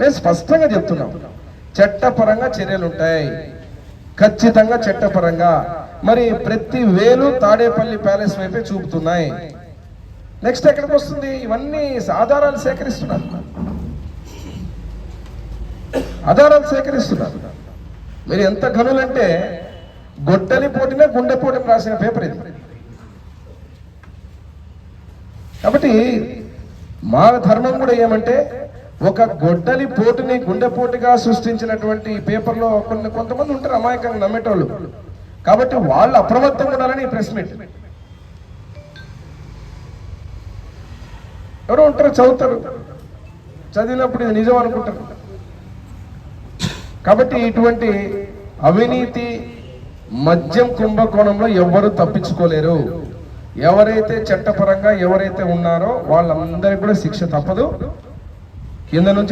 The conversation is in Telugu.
మేము స్పష్టంగా చెప్తున్నాం. చట్టపరంగా చర్యలు ఉంటాయి ఖచ్చితంగా చట్టపరంగా. మరి ప్రతి వేలు తాడేపల్లి ప్యాలెస్ వైపే చూపుతున్నాయి. నెక్స్ట్ ఎక్కడికి వస్తుంది? ఇవన్నీ ఆధారాలు సేకరిస్తున్నారు. ఆధారాలు సేకరిస్తున్నారు. మీరు ఎంత ఘనులంటే గొడ్డలి పోటీనే గుండె పోటీని రాసిన పేపర్ ఇది. కాబట్టి మా ధర్మం కూడా ఏమంటే ఒక గొడ్డలి పోటుని గుండెపోటుగా సృష్టించినటువంటి ఈ పేపర్లో కొన్ని కొంతమంది ఉంటారు అమాయకంగా నమ్మేటోళ్ళు. కాబట్టి వాళ్ళు అప్రమత్తంగా ఉండాలని ప్రెస్ మీట్. ఎవరో ఉంటారు చదువుతారు. చదివినప్పుడు ఇది నిజం అనుకుంటారు. కాబట్టి ఇటువంటి అవినీతి మద్యం కుంభకోణంలో ఎవరు తప్పించుకోలేరు. ఎవరైతే చట్టపరంగా ఎవరైతే ఉన్నారో వాళ్ళందరికీ కూడా శిక్ష తప్పదు. Y en noche